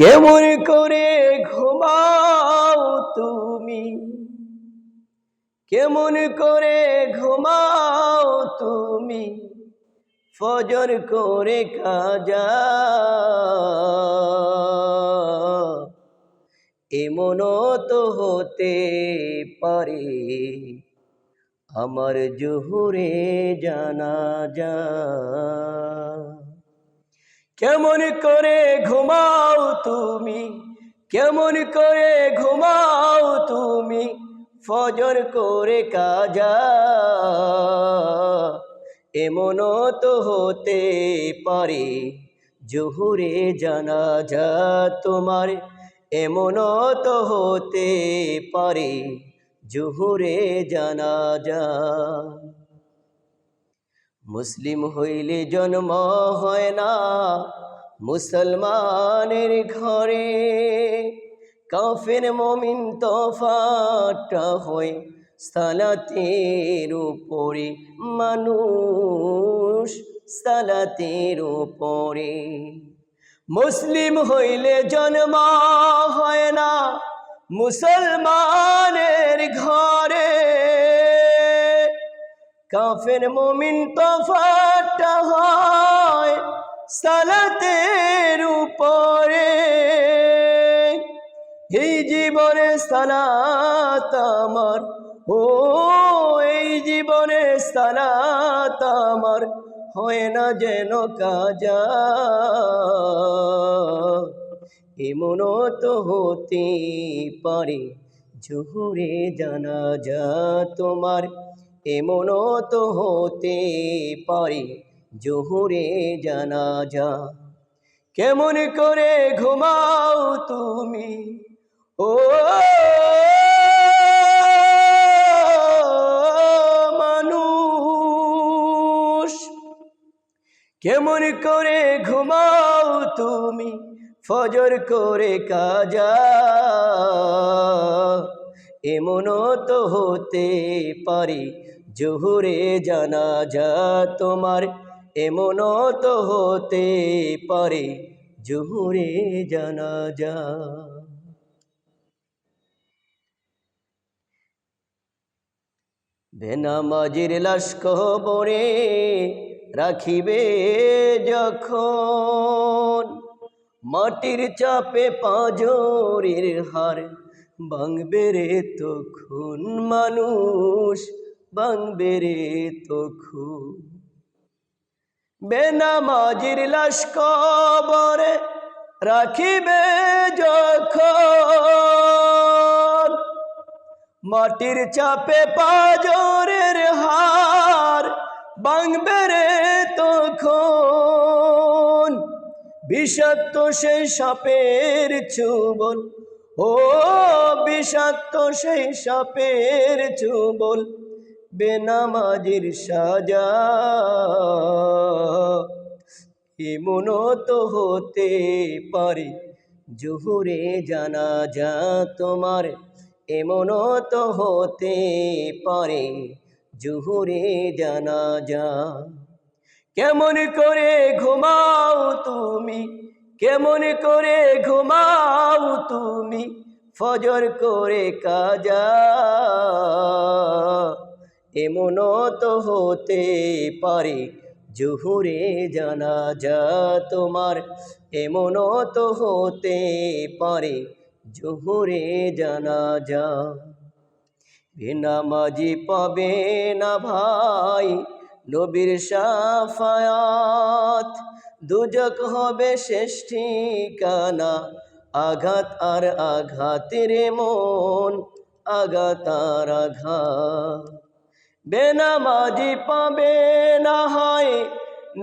কেমন করে ঘুমাও তুমি? কেমন করে ঘুমাও তুমি? ফজর করে কাজা। এমনও তো হতে পারে আমার জহুরে জানা যা কেমন করে ঘুমাও তুমি? কেমন করে ঘুমাও তুমি? ফজর করে কাজা। এমনও তো হতে পারে জহুরে জানা যা তোমার। এমনও তো হতে পারে জহুরে জানা যা মুসলিম হইলে জন্ম হয় না। মুসলমানের ঘরে কাফের মমিন তফাটা হয় সালাতের উপরে। মানুষ সালাতের উপরে। মুসলিম হইলে জন্ম হয় না। মুসলমানের ঘরে কাফের মমিন তফাটা হয় সালাতের উপরে। এই জীবনে সালাত আমার, ও এই জীবনে সালাত আমার, হয় না যেন কাজা। এমনও তো হতে পারে, জহুরে জানা যা তোমার। এমনও তো হতে পারে জহুরে জানা যা কেমন করে ঘুমাও তুমি? ও মানুষ, কেমন করে ঘুমাও তুমি? ফজর করে কাজা। এমনও তো হতে পারে জহুরে জানা যা তোমার, এমন তো হতে পারে জহুরে জানা যা। বেনামাজির লাশ কবরে রাখিবে যখন, মাটির চাপে পাঁজরের হার ভাঙবে রে তখন মানুষ। ভাঙবে রে তখন বেনামাজির লাশ কবরে রাখিবে যখন। মাটির চাপে পাজরের হার ভাঙবে রে তখন। বিষাক্ত সেই সাপের চুবল, ও বিষাক্ত সেই সাপের চুবল। বেনামাজির সাজা। এমনও তো হতে পারে জহুরে জানা যা তোমার। এমনও তো হতে পারে জহুরে জানা যা কেমন করে ঘুমাও তুমি, কেমন করে ঘুমাও তুমি, ফজর করে কাজা। এমনও তো হতে পারে, জুহুরে জানা যা তোমার। এমনও তো হতে পারে, জুহুরে জানা যা। বেনামাজি পাবে না ভাই, নবীর সাফায়াত। দুজক হবে শেষ ঠিকানা, আঘাত আর আঘাতের মন, আঘাত আর আঘাত। বেনামাজি পাবে না হয়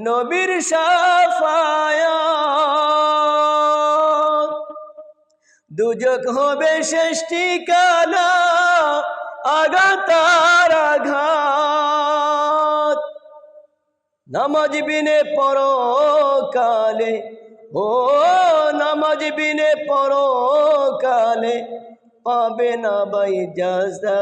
নবীর সাফায়াত। দুজক হবে শেষ ঠিকানা আঘাতার আঘাত। নামাজ বিনে পরকালে, ও নামাজ বিনে পরকালে পাবে না বাই জাজা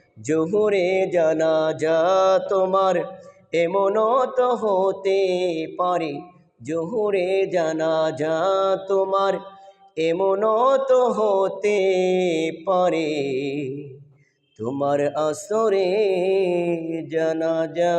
জোহরে জানা যা তোমার এমনও তো হতে পারে। জোহরে জানা যা তোমার এমনও তো হতে পারে। তোমার আসরে জানাজা